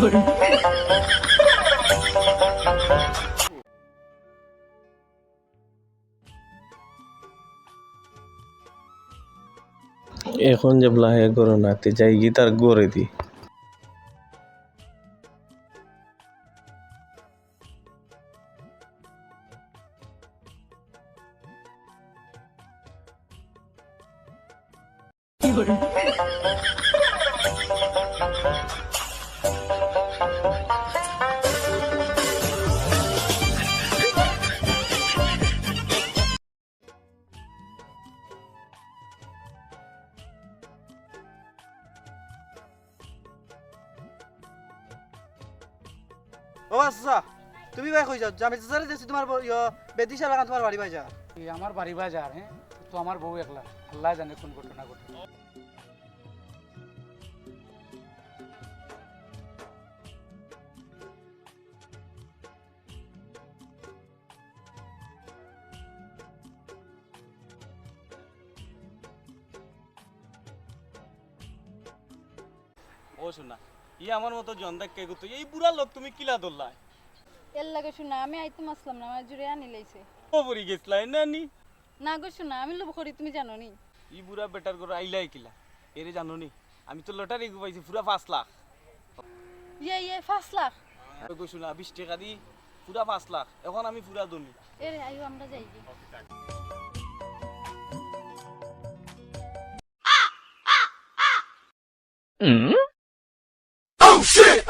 এখন যে ব্লাহে গরু নাতে যাই গি তার গড়ে দি। ও আচ্ছা তুমি ভাই কই যাও? আমি চাচারে দেখছি তোমার বেদিশা লাগান তোমার বাড়ি ভাই যা আমার বাড়ি হ্যাঁ? তো আমার বউ একলা। আল্লাহ জানে কোন ঘটনা ঘটে। ও শোনা ই আমার মতো জন্দাক কে গুতো। এই বুড়া লোক তুমি কিলা দোল্লাই এর লাগে শোনা আমি আইতে মাসলাম না আমার জুড়ে আনি লাইছে। ও পরি গেছলাই না নি না গো শোনা আমি লোভ করি তুমি জানো নি ই বুড়া বেটার করে আইলাই কিলা এরে জানো নি আমি তো লটারি পাইছি পুরা পাঁচ লাখ। ইয়ে ইয়ে পাঁচ লাখ। কই শোনা বিশ টাকা দি পুরা পাঁচ লাখ এখন আমি পুরা দনি এরে আইও আমরা যাই গে। Oh, shit.